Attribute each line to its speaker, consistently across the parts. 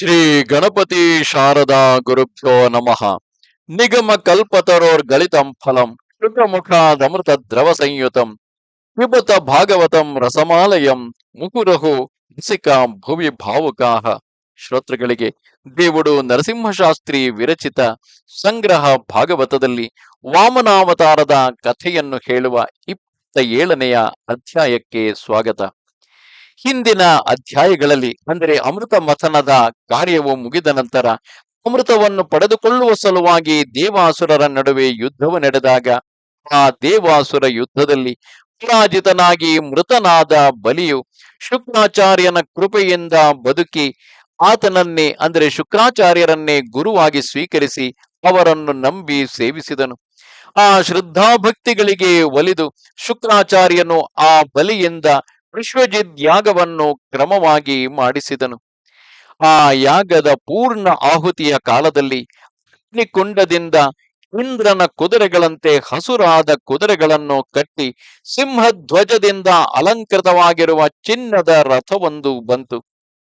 Speaker 1: ಶ್ರೀ ಗಣಪತಿ ಶಾರದಾ ಗುರುಭ್ಯೋ ನಮಃ. ನಿಗಮ ಕಲ್ಪತರೋರ್ಗಳಿತಂ ಫಲಂ ಶುಕಮುಖಾದಮೃತ ದ್ರವ ಸಂಯುತಂ, ವಿಭುತ ಭಾಗವತಂ ರಸಮಾಲಯಂ ಮುಕುರಹು ರಸಿಕ ಭುವಿ ಭಾವುಕಾಹ. ಶ್ರೋತೃಗಳಿಗೆ, ದೇವುಡು ನರಸಿಂಹಶಾಸ್ತ್ರಿ ವಿರಚಿತ ಸಂಗ್ರಹ ಭಾಗವತದಲ್ಲಿ ವಾಮನಾವತಾರದ ಕಥೆಯನ್ನು ಹೇಳುವ ಇಪ್ಪತ್ತ ಏಳನೆಯ ಅಧ್ಯಾಯಕ್ಕೆ ಸ್ವಾಗತ. ಹಿಂದಿನ ಅಧ್ಯಾಯಗಳಲ್ಲಿ, ಅಂದರೆ ಅಮೃತ ಮಥನದ ಕಾರ್ಯವು ಮುಗಿದ ನಂತರ, ಅಮೃತವನ್ನು ಪಡೆದುಕೊಳ್ಳುವ ಸಲುವಾಗಿ ದೇವಾಸುರರ ನಡುವೆ ಯುದ್ಧವು ನಡೆದಾಗ, ಆ ದೇವಾಸುರ ಯುದ್ಧದಲ್ಲಿ ಪರಾಜಿತನಾಗಿ ಮೃತನಾದ ಬಲಿಯು ಶುಕ್ರಾಚಾರ್ಯನ ಕೃಪೆಯಿಂದ ಬದುಕಿ, ಆತನನ್ನೇ, ಅಂದರೆ ಶುಕ್ರಾಚಾರ್ಯರನ್ನೇ ಗುರುವಾಗಿ ಸ್ವೀಕರಿಸಿ ಅವರನ್ನು ನಂಬಿ ಸೇವಿಸಿದನು. ಆ ಶ್ರದ್ಧಾಭಕ್ತಿಗಳಿಗೆ ಒಲಿದು ಶುಕ್ರಾಚಾರ್ಯನು ಆ ಬಲಿಯಿಂದ ವಿಶ್ವಜಿತ್ ಯಾಗವನ್ನು ಕ್ರಮವಾಗಿ ಮಾಡಿಸಿದನು. ಆ ಯಾಗದ ಪೂರ್ಣ ಆಹುತಿಯ ಕಾಲದಲ್ಲಿ ಅಗ್ನಿಕುಂಡದಿಂದ ಇಂದ್ರನ ಕುದುರೆಗಳಂತೆ ಹಸುರಾದ ಕುದುರೆಗಳನ್ನು ಕಟ್ಟಿ ಸಿಂಹಧ್ವಜದಿಂದ ಅಲಂಕೃತವಾಗಿರುವ ಚಿನ್ನದ ರಥವೊಂದು ಬಂತು.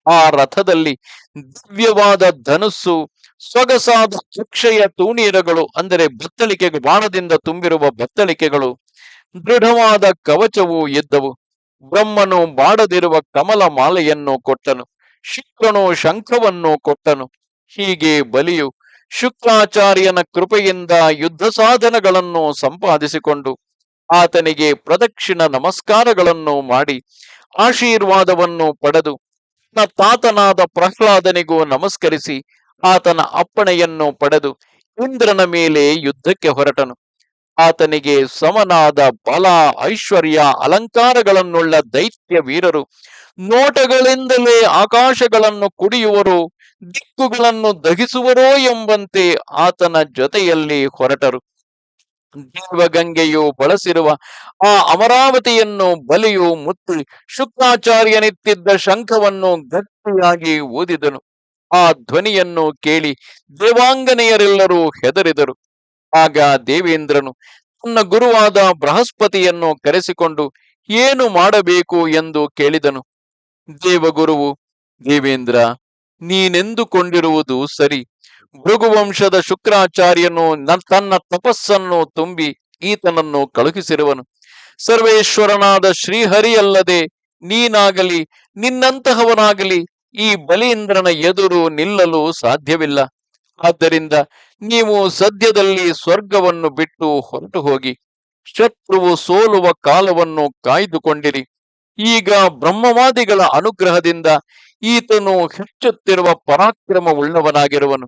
Speaker 1: ಆ ರಥದಲ್ಲಿ ದಿವ್ಯವಾದ ಧನುಸ್ಸು, ಸೊಗಸಾದ ಅಕ್ಷಯ ತೂಣೀರಗಳು ಅಂದರೆ ಬತ್ತಳಿಕೆಗಳು ಬಾಣದಿಂದ ತುಂಬಿರುವ ಬತ್ತಳಿಕೆಗಳು, ದೃಢವಾದ ಕವಚವು ಇದ್ದವು. ಬ್ರಹ್ಮನು ಬಾಡದಿರುವ ಕಮಲ ಮಾಲೆಯನ್ನು ಕೊಟ್ಟನು, ಶುಕ್ರನು ಶಂಖವನ್ನು ಕೊಟ್ಟನು. ಹೀಗೆ ಬಲಿಯು ಶುಕ್ರಾಚಾರ್ಯನ ಕೃಪೆಯಿಂದ ಯುದ್ಧ ಸಾಧನಗಳನ್ನು ಸಂಪಾದಿಸಿಕೊಂಡು ಆತನಿಗೆ ಪ್ರದಕ್ಷಿಣ ನಮಸ್ಕಾರಗಳನ್ನು ಮಾಡಿ ಆಶೀರ್ವಾದವನ್ನು ಪಡೆದು ತನ್ನ ತಾತನಾದ ಪ್ರಹ್ಲಾದನಿಗೂ ನಮಸ್ಕರಿಸಿ ಆತನ ಅಪ್ಪಣೆಯನ್ನು ಪಡೆದು ಇಂದ್ರನ ಮೇಲೆ ಯುದ್ಧಕ್ಕೆ ಹೊರಟನು. ಆತನಿಗೆ ಸಮನಾದ ಬಲ, ಐಶ್ವರ್ಯ, ಅಲಂಕಾರಗಳನ್ನುಳ್ಳ ದೈತ್ಯ ವೀರರು. ನೋಟಗಳಿಂದಲೇ ಆಕಾಶಗಳನ್ನು ಕುಡಿಯುವರು, ದಿಕ್ಕುಗಳನ್ನು ದಹಿಸುವರೋ ಎಂಬಂತೆ ಆತನ ಜೊತೆಯಲ್ಲಿ ಹೊರಟರು. ದೇವಗಂಗೆಯು ಬಳಸಿರುವ ಆ ಅಮರಾವತಿಯನ್ನು ಬಲಿಯು ಮುತ್ತಿ ಶುಕ್ರಾಚಾರ್ಯನಿತ್ತಿದ್ದ ಶಂಖವನ್ನು ಗಟ್ಟಿಯಾಗಿ ಓದಿದನು ಆ ಧ್ವನಿಯನ್ನು ಕೇಳಿ ದೇವಾಂಗನೆಯರೆಲ್ಲರೂ ಹೆದರಿದರು. ಆಗ ದೇವೇಂದ್ರನು ತನ್ನ ಗುರುವಾದ ಬೃಹಸ್ಪತಿಯನ್ನು ಕರೆಸಿಕೊಂಡು, ಏನು ಮಾಡಬೇಕು? ಎಂದು ಕೇಳಿದನು. ದೇವಗುರುವು, ದೇವೇಂದ್ರ, ನೀನೆಂದುಕೊಂಡಿರುವುದು ಸರಿ. ಭೃಗುವಂಶದ ಶುಕ್ರಾಚಾರ್ಯನು ತನ್ನ ತಪಸ್ಸನ್ನು ತುಂಬಿ ಈತನನ್ನು ಕಳುಹಿಸಿರುವನು. ಸರ್ವೇಶ್ವರನಾದ ಶ್ರೀಹರಿಯಲ್ಲದೆ ನೀನಾಗಲಿ, ನಿನ್ನಂತಹವನಾಗಲಿ ಈ ಬಲೀಂದ್ರನ ಎದುರು ನಿಲ್ಲಲು ಸಾಧ್ಯವಿಲ್ಲ. ಆದ್ದರಿಂದ ನೀವು ಸದ್ಯದಲ್ಲಿ ಸ್ವರ್ಗವನ್ನು ಬಿಟ್ಟು ಹೊರಟು ಹೋಗಿ ಶತ್ರುವು ಸೋಲುವ ಕಾಲವನ್ನು ಕಾಯ್ದುಕೊಂಡಿರಿ. ಈಗ ಬ್ರಹ್ಮವಾದಿಗಳ ಅನುಗ್ರಹದಿಂದ ಈತನು ಹೆಚ್ಚುತ್ತಿರುವ ಪರಾಕ್ರಮವುಳ್ಳವನಾಗಿರುವನು.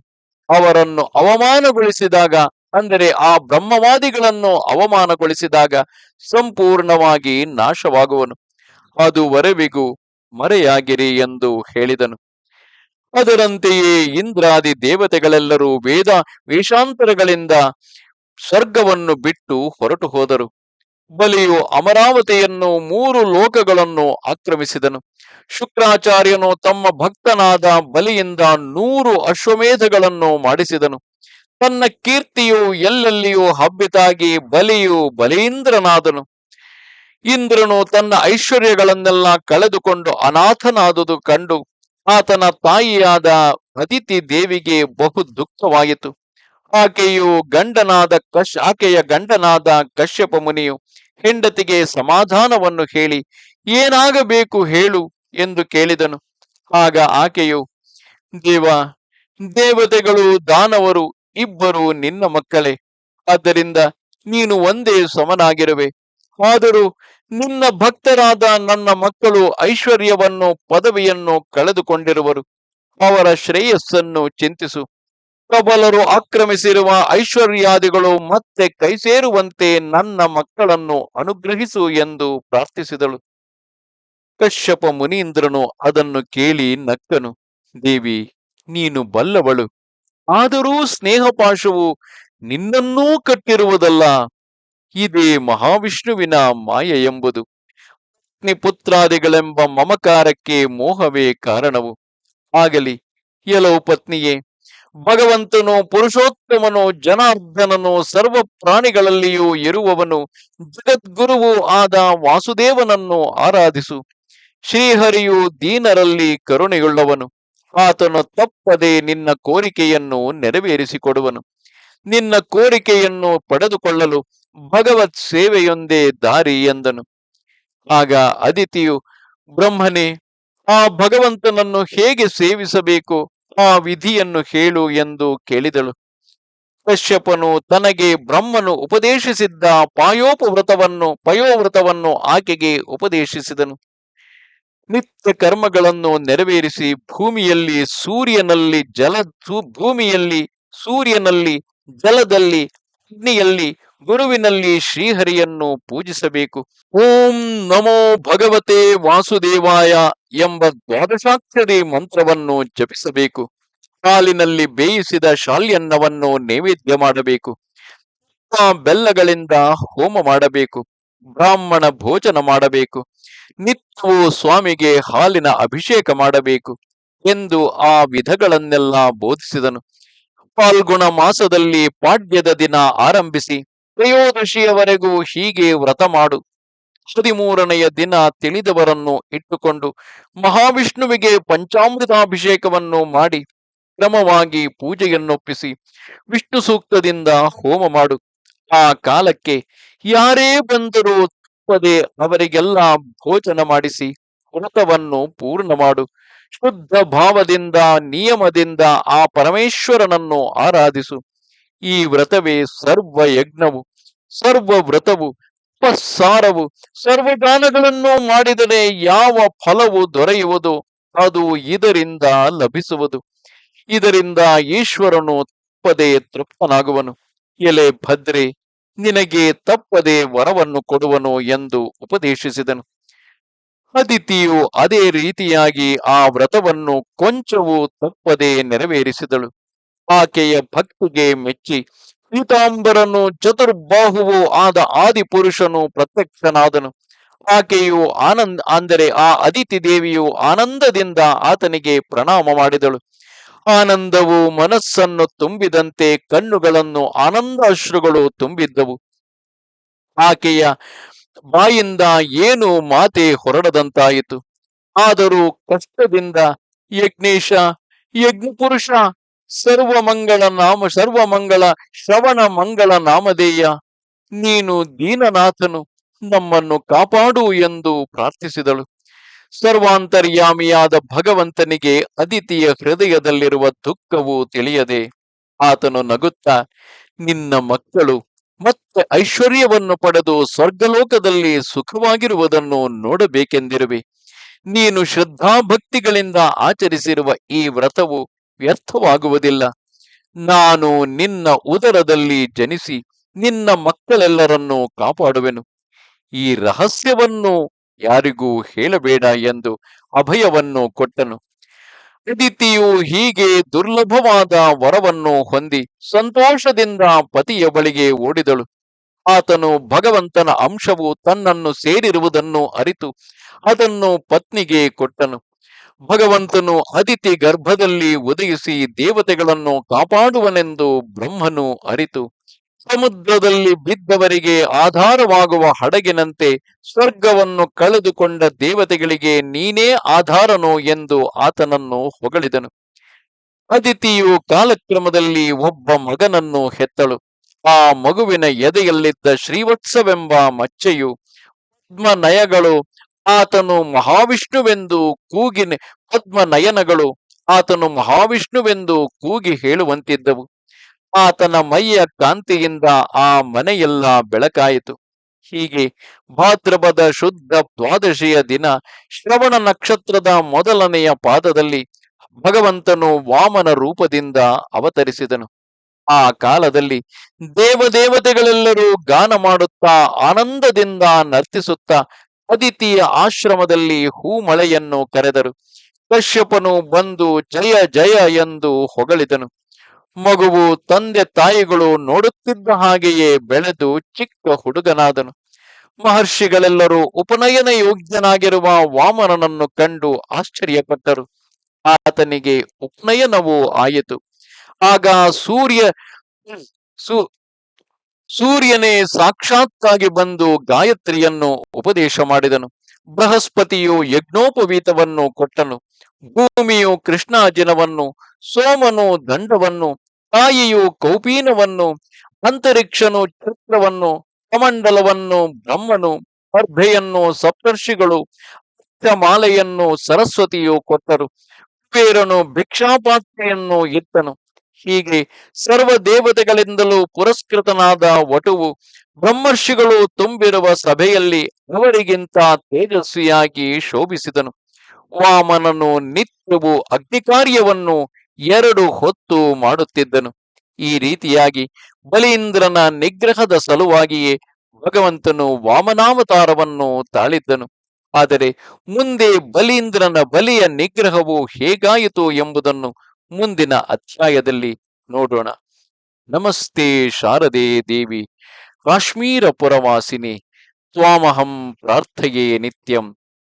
Speaker 1: ಅವರನ್ನು ಅವಮಾನಗೊಳಿಸಿದಾಗ, ಅಂದರೆ ಆ ಬ್ರಹ್ಮವಾದಿಗಳನ್ನು ಅವಮಾನಗೊಳಿಸಿದಾಗ ಸಂಪೂರ್ಣವಾಗಿ ನಾಶವಾಗುವನು. ಅದುವರೆವಿಗೂ ಮರೆಯಾಗಿರಿ ಎಂದು ಹೇಳಿದನು. ಅದರಂತೆಯೇ ಇಂದ್ರಾದಿ ದೇವತೆಗಳೆಲ್ಲರೂ ವೇದ ವೇಷಾಂತರಗಳಿಂದ ಸ್ವರ್ಗವನ್ನು ಬಿಟ್ಟು ಹೊರಟು ಹೋದರು. ಬಲಿಯು ಅಮರಾವತಿಯನ್ನು ಮೂರು ಲೋಕಗಳನ್ನು ಆಕ್ರಮಿಸಿದನು. ಶುಕ್ರಾಚಾರ್ಯನು ತಮ್ಮ ಭಕ್ತನಾದ ಬಲಿಯಿಂದ ನೂರು ಅಶ್ವಮೇಧಗಳನ್ನು ಮಾಡಿಸಿದನು. ತನ್ನ ಕೀರ್ತಿಯು ಎಲ್ಲೆಲ್ಲಿಯೂ ಹಬ್ಬಿತಾಗಿ ಬಲಿಯು ಬಲೀಂದ್ರನಾದನು. ಇಂದ್ರನು ತನ್ನ ಐಶ್ವರ್ಯಗಳನ್ನೆಲ್ಲ ಕಳೆದುಕೊಂಡು ಅನಾಥನಾದುದು ಕಂಡು ಆತನ ತಾಯಿಯಾದ ಅದಿತಿ ದೇವಿಗೆ ಬಹು ದುಃಖವಾಯಿತು. ಆಕೆಯು ಗಂಡನಾದ ಕಶ್, ಆಕೆಯ ಗಂಡನಾದ ಕಶ್ಯಪ ಮುನಿಯು ಹೆಂಡತಿಗೆ ಸಮಾಧಾನವನ್ನು ಹೇಳಿ, ಏನಾಗಬೇಕು ಹೇಳು ಎಂದು ಕೇಳಿದನು. ಆಗ ಆಕೆಯು, ದೇವ, ದೇವತೆಗಳು ದಾನವರು ಇಬ್ಬರು ನಿನ್ನ ಮಕ್ಕಳೇ, ಆದ್ದರಿಂದ ನೀನು ಒಂದೇ ಸಮನಾಗಿರುವೆ. ಆದರೂ ನಿನ್ನ ಭಕ್ತರಾದ ನನ್ನ ಮಕ್ಕಳು ಐಶ್ವರ್ಯವನ್ನು, ಪದವಿಯನ್ನು ಕಳೆದುಕೊಂಡಿರುವರು. ಅವರ ಶ್ರೇಯಸ್ಸನ್ನು ಚಿಂತಿಸು. ಪ್ರಬಲರು ಆಕ್ರಮಿಸಿರುವ ಐಶ್ವರ್ಯಾದಿಗಳು ಮತ್ತೆ ಕೈಸೇರುವಂತೆ ನನ್ನ ಮಕ್ಕಳನ್ನು ಅನುಗ್ರಹಿಸು ಎಂದು ಪ್ರಾರ್ಥಿಸಿದಳು. ಕಶ್ಯಪ ಮುನೀಂದ್ರನು ಅದನ್ನು ಕೇಳಿ ನಕ್ಕನು. ದೇವಿ, ನೀನು ಬಲ್ಲವಳು. ಆದರೂ ಸ್ನೇಹಪಾಶವು ನಿನ್ನನ್ನೂ ಕಟ್ಟಿರುವುದಲ್ಲ. ಇದೇ ಮಹಾವಿಷ್ಣುವಿನ ಮಾಯ ಎಂಬುದು. ಪುತ್ರಾದಿಗಳೆಂಬ ಮಮಕಾರಕ್ಕೆ ಮೋಹವೇ ಕಾರಣವು. ಆಗಲಿ ಎಲವು ಪತ್ನಿಯೇ, ಭಗವಂತನು ಪುರುಷೋತ್ತಮನು, ಜನಾರ್ದನನು ಸರ್ವ ಪ್ರಾಣಿಗಳಲ್ಲಿಯೂ ಇರುವವನು, ಜಗದ್ಗುರುವು ಆದ ವಾಸುದೇವನನ್ನು ಆರಾಧಿಸು. ಶ್ರೀಹರಿಯು ದೀನರಲ್ಲಿ ಕರುಣೆಯುಳ್ಳವನು. ಆತನು ತಪ್ಪದೆ ನಿನ್ನ ಕೋರಿಕೆಯನ್ನು ನೆರವೇರಿಸಿಕೊಡುವನು. ನಿನ್ನ ಕೋರಿಕೆಯನ್ನು ಪಡೆದುಕೊಳ್ಳಲು ಭಗವತ್ ಸೇವೆಯೊಂದೇ ದಾರಿ ಎಂದನು. ಆಗ ಅದಿತಿಯು ಬ್ರಹ್ಮನೇ, ಆ ಭಗವಂತನನ್ನು ಹೇಗೆ ಸೇವಿಸಬೇಕು, ಆ ವಿಧಿಯನ್ನು ಹೇಳು ಎಂದು ಕೇಳಿದಳು. ಕಶ್ಯಪನು ತನಗೆ ಬ್ರಹ್ಮನು ಉಪದೇಶಿಸಿದ್ದ ಪಾಯೋಪವ್ರತವನ್ನು, ಪಯೋವ್ರತವನ್ನು ಆಕೆಗೆ ಉಪದೇಶಿಸಿದನು. ನಿತ್ಯ ಕರ್ಮಗಳನ್ನು ನೆರವೇರಿಸಿ ಭೂಮಿಯಲ್ಲಿ ಸೂರ್ಯನಲ್ಲಿ ಜಲ, ಭೂಮಿಯಲ್ಲಿ ಸೂರ್ಯನಲ್ಲಿ ಜಲದಲ್ಲಿ ಅಗ್ನಿಯಲ್ಲಿ ಗುರುವಿನಲ್ಲಿ ಶ್ರೀಹರಿಯನ್ನು ಪೂಜಿಸಬೇಕು. ಓಂ ನಮೋ ಭಗವತೆ ವಾಸುದೇವಾಯ ಎಂಬ ದ್ವಾದಶಾಕ್ಷರಿ ಮಂತ್ರವನ್ನು ಜಪಿಸಬೇಕು. ಹಾಲಿನಲ್ಲಿ ಬೇಯಿಸಿದ ಶಾಲ್ಯನ್ನವನ್ನು ನೈವೇದ್ಯ ಮಾಡಬೇಕು. ಬೆಲ್ಲಗಳಿಂದ ಹೋಮ ಮಾಡಬೇಕು. ಬ್ರಾಹ್ಮಣ ಭೋಜನ ಮಾಡಬೇಕು. ನಿತ್ಯವೂ ಸ್ವಾಮಿಗೆ ಹಾಲಿನ ಅಭಿಷೇಕ ಮಾಡಬೇಕು ಎಂದು ಆ ವಿಧಗಳನ್ನೆಲ್ಲ ಬೋಧಿಸಿದನು. ಫಾಲ್ಗುಣ ಮಾಸದಲ್ಲಿ ಪಾಡ್ಯದ ದಿನ ಆರಂಭಿಸಿ ತ್ರಯೋದಶಿಯವರೆಗೂ ಹೀಗೆ ವ್ರತ ಮಾಡು. ಹದಿಮೂರನೆಯ ದಿನ ತಿಳಿದವರನ್ನು ಇಟ್ಟುಕೊಂಡು ಮಹಾವಿಷ್ಣುವಿಗೆ ಪಂಚಾಮೃತಾಭಿಷೇಕವನ್ನು ಮಾಡಿ ಕ್ರಮವಾಗಿ ಪೂಜೆಯನ್ನೊಪ್ಪಿಸಿ ವಿಷ್ಣು ಸೂಕ್ತದಿಂದ ಹೋಮ ಮಾಡು. ಆ ಕಾಲಕ್ಕೆ ಯಾರೇ ಬಂದರೂ ತಪ್ಪದೆ ಅವರಿಗೆಲ್ಲ ಭೋಜನ ಮಾಡಿಸಿ ವ್ರತವನ್ನು ಪೂರ್ಣ ಮಾಡು. ಶುದ್ಧ ಭಾವದಿಂದ, ನಿಯಮದಿಂದ ಆ ಪರಮೇಶ್ವರನನ್ನು ಆರಾಧಿಸು. ಈ ವ್ರತವೇ ಸರ್ವ ಯಜ್ಞವು ಸರ್ವ ವ್ರತವು ಉಪಸಾರವು ಸರ್ವದಾನಗಳನ್ನು ಮಾಡಿದರೆ ಯಾವ ಫಲವು ದೊರೆಯುವುದು? ಅದು ಇದರಿಂದ ಲಭಿಸುವುದು. ಇದರಿಂದ ಈಶ್ವರನು ತಪ್ಪದೆ ತೃಪ್ತನಾಗುವನು. ಎಲೆ ಭದ್ರೆ, ನಿನಗೆ ತಪ್ಪದೆ ವರವನ್ನು ಕೊಡುವನು ಎಂದು ಉಪದೇಶಿಸಿದನು. ಅದಿತಿಯು ಅದೇ ರೀತಿಯಾಗಿ ಆ ವ್ರತವನ್ನು ಕೊಂಚವೂ ತಪ್ಪದೆ ನೆರವೇರಿಸಿದಳು. ಆಕೆಯ ಭಕ್ತಿಗೆ ಮೆಚ್ಚಿ, ಪೀತಾಂಬರನು ಚತುರ್ಬಾಹುವು ಆದ ಆದಿಪುರುಷನು ಪ್ರತ್ಯಕ್ಷನಾದನು. ಆಕೆಯು ಆನಂದ್, ಅಂದರೆ ಆ ಅದಿತಿ ದೇವಿಯು ಆನಂದದಿಂದ ಆತನಿಗೆ ಪ್ರಣಾಮ ಮಾಡಿದಳು. ಆನಂದವು ಮನಸ್ಸನ್ನು ತುಂಬಿದಂತೆ ಕಣ್ಣುಗಳನ್ನು ಆನಂದಾಶ್ರುಗಳು ತುಂಬಿದ್ದವು. ಆಕೆಯ ಬಾಯಿಂದ ಏನು ಮಾತೆ ಹೊರಡದಂತಾಯಿತು. ಆದರೂ ಕಷ್ಟದಿಂದ ಯಜ್ಞೇಶ, ಯಜ್ಞಪುರುಷ, ಸರ್ವಮಂಗಳ ನಾಮ, ಸರ್ವಮಂಗಳ ಶ್ರವಣ ಮಂಗಳ ನಾಮಧೇಯ, ನೀನು ದೀನನಾಥನು, ನಮ್ಮನ್ನು ಕಾಪಾಡು ಎಂದು ಪ್ರಾರ್ಥಿಸಿದಳು. ಸರ್ವಾಂತರ್ಯಾಮಿಯಾದ ಭಗವಂತನಿಗೆ ಅದಿತಿಯ ಹೃದಯದಲ್ಲಿರುವ ದುಃಖವು ತಿಳಿಯದೆ ಆತನು ನಗುತ್ತಾ, ನಿನ್ನ ಮಕ್ಕಳು ಮತ್ತೆ ಐಶ್ವರ್ಯವನ್ನು ಪಡೆದು ಸ್ವರ್ಗಲೋಕದಲ್ಲಿ ಸುಖವಾಗಿರುವುದನ್ನು ನೋಡಬೇಕೆಂದಿರುವೆ. ನೀನು ಶ್ರದ್ಧಾಭಕ್ತಿಗಳಿಂದ ಆಚರಿಸಿರುವ ಈ ವ್ರತವು ವ್ಯರ್ಥವಾಗುವುದಿಲ್ಲ. ನಾನು ನಿನ್ನ ಉದರದಲ್ಲಿ ಜನಿಸಿ ನಿನ್ನ ಮಕ್ಕಳೆಲ್ಲರನ್ನೂ ಕಾಪಾಡುವೆನು. ಈ ರಹಸ್ಯವನ್ನು ಯಾರಿಗೂ ಹೇಳಬೇಡ ಎಂದು ಅಭಯವನ್ನು ಕೊಟ್ಟನು. ಅದಿತಿಯು ಹೀಗೆ ದುರ್ಲಭವಾದ ವರವನ್ನು ಹೊಂದಿ ಸಂತೋಷದಿಂದ ಪತಿಯ ಬಳಿಗೆ ಓಡಿದಳು. ಆತನು ಭಗವಂತನ ಅಂಶವು ತನ್ನನ್ನು ಸೇರಿರುವುದನ್ನು ಅರಿತು ಅದನ್ನು ಪತ್ನಿಗೆ ಕೊಟ್ಟನು. ಭಗವಂತನು ಅದಿತಿ ಗರ್ಭದಲ್ಲಿ ಒದಗಿಸಿ ದೇವತೆಗಳನ್ನು ಕಾಪಾಡುವನೆಂದು ಬ್ರಹ್ಮನು ಅರಿತು. ಸಮುದ್ರದಲ್ಲಿ ಬಿದ್ದವರಿಗೆ ಆಧಾರವಾಗುವ ಹಡಗಿನಂತೆ ಸ್ವರ್ಗವನ್ನು ಕಳೆದುಕೊಂಡ ದೇವತೆಗಳಿಗೆ ನೀನೇ ಆಧಾರನು ಎಂದು ಆತನನ್ನು ಹೊಗಳಿದನು. ಅದಿತಿಯು ಕಾಲಕ್ರಮದಲ್ಲಿ ಒಬ್ಬ ಮಗನನ್ನು ಹೆತ್ತಳು. ಆ ಮಗುವಿನ ಎದೆಯಲ್ಲಿದ್ದ ಶ್ರೀವತ್ಸವೆಂಬ ಮಚ್ಚೆಯು ಪದ್ಮನಯಗಳು, ಆತನು ಮಹಾವಿಷ್ಣುವೆಂದು ಕೂಗಿ, ಪದ್ಮನಯನಗಳು, ಆತನು ಮಹಾವಿಷ್ಣುವೆಂದು ಕೂಗಿ ಹೇಳುವಂತಿದ್ದವು. ಆತನ ಮೈಯ ಕಾಂತಿಯಿಂದ ಆ ಮನೆಯೆಲ್ಲ ಬೆಳಕಾಯಿತು. ಹೀಗೆ ಭಾದ್ರಪದ ಶುದ್ಧ ದ್ವಾದಶಿಯ ದಿನ ಶ್ರವಣ ನಕ್ಷತ್ರದ ಮೊದಲನೆಯ ಪಾದದಲ್ಲಿ ಭಗವಂತನು ವಾಮನ ರೂಪದಿಂದ ಅವತರಿಸಿದನು. ಆ ಕಾಲದಲ್ಲಿ ದೇವದೇವತೆಗಳೆಲ್ಲರೂ ಗಾನ ಮಾಡುತ್ತಾ ಆನಂದದಿಂದ ನರ್ತಿಸುತ್ತಾ ಅದಿತಿಯ ಆಶ್ರಮದಲ್ಲಿ ಹೂಮಳೆಯನ್ನು ಕರೆದರು. ಕಶ್ಯಪನು ಬಂದು ಜಯ ಜಯ ಎಂದು ಹೊಗಳಿದನು. ಮಗುವು ತಂದೆ ತಾಯಿಗಳು ನೋಡುತ್ತಿದ್ದ ಹಾಗೆಯೇ ಬೆಳೆದು ಚಿಕ್ಕ ಹುಡುಗನಾದನು. ಮಹರ್ಷಿಗಳೆಲ್ಲರೂ ಉಪನಯನ ಯೋಗ್ಯನಾಗಿರುವ ವಾಮನನನ್ನು ಕಂಡು ಆಶ್ಚರ್ಯಪಟ್ಟರು. ಆತನಿಗೆ ಉಪನಯನವೂ ಆಯಿತು. ಆಗ ಸೂರ್ಯ ಸೂರ್ಯನೇ ಸಾಕ್ಷಾತ್ತಾಗಿ ಬಂದು ಗಾಯತ್ರಿಯನ್ನು ಉಪದೇಶ ಮಾಡಿದನು. ಬೃಹಸ್ಪತಿಯು ಯಜ್ಞೋಪವೀತವನ್ನು ಕೊಟ್ಟನು. ಭೂಮಿಯು ಕೃಷ್ಣಾಜಿನವನ್ನು ಸೋಮನು ದಂಡವನ್ನು, ತಾಯಿಯು ಕೌಪೀನವನ್ನು, ಅಂತರಿಕ್ಷನು ಚಕ್ರವನ್ನು ಕಮಂಡಲವನ್ನು ಬ್ರಹ್ಮನು, ಸ್ಪರ್ಧೆಯನ್ನು ಸಪ್ತರ್ಷಿಗಳು ಮಾಲೆಯನ್ನು ಸರಸ್ವತಿಯು ಕೊಟ್ಟರು. ಕುಬೇರನು ಭಿಕ್ಷಾಪಾತ್ರೆಯನ್ನು ಇತ್ತನು ಹೀಗೆ ಸರ್ವ ದೇವತೆಗಳಿಂದಲೂ ಪುರಸ್ಕೃತನಾದ ವಟುವು ಬ್ರಹ್ಮರ್ಷಿಗಳು ತುಂಬಿರುವ ಸಭೆಯಲ್ಲಿ ಅವರಿಗಿಂತ ತೇಜಸ್ವಿಯಾಗಿ ಶೋಭಿಸಿದನು. ವಾಮನನು ನಿತ್ಯವೂ ಅಗ್ನಿಕಾರ್ಯವನ್ನು ಎರಡು ಹೊತ್ತು ಮಾಡುತ್ತಿದ್ದನು. ಈ ರೀತಿಯಾಗಿ ಬಲೀಂದ್ರನ ನಿಗ್ರಹದ ಸಲುವಾಗಿಯೇ ಭಗವಂತನು ವಾಮನಾವತಾರವನ್ನು ತಾಳಿದ್ದನು. ಆದರೆ ಮುಂದೆ ಬಲೀಂದ್ರನ ಬಲಿಯ ನಿಗ್ರಹವು ಹೇಗಾಯಿತು ಎಂಬುದನ್ನು ಮುಂದಿನ ಅಧ್ಯಾಯದಲ್ಲಿ ನೋಡೋಣ. ನಮಸ್ತೆ ಶಾರದೆ ದೇವಿ, ಕಾಶ್ಮೀರ ಪುರವಾಸಿನಿ, ತ್ವಾಮಹಂ ಪ್ರಾರ್ಥೆಯೇ ನಿತ್ಯಂ.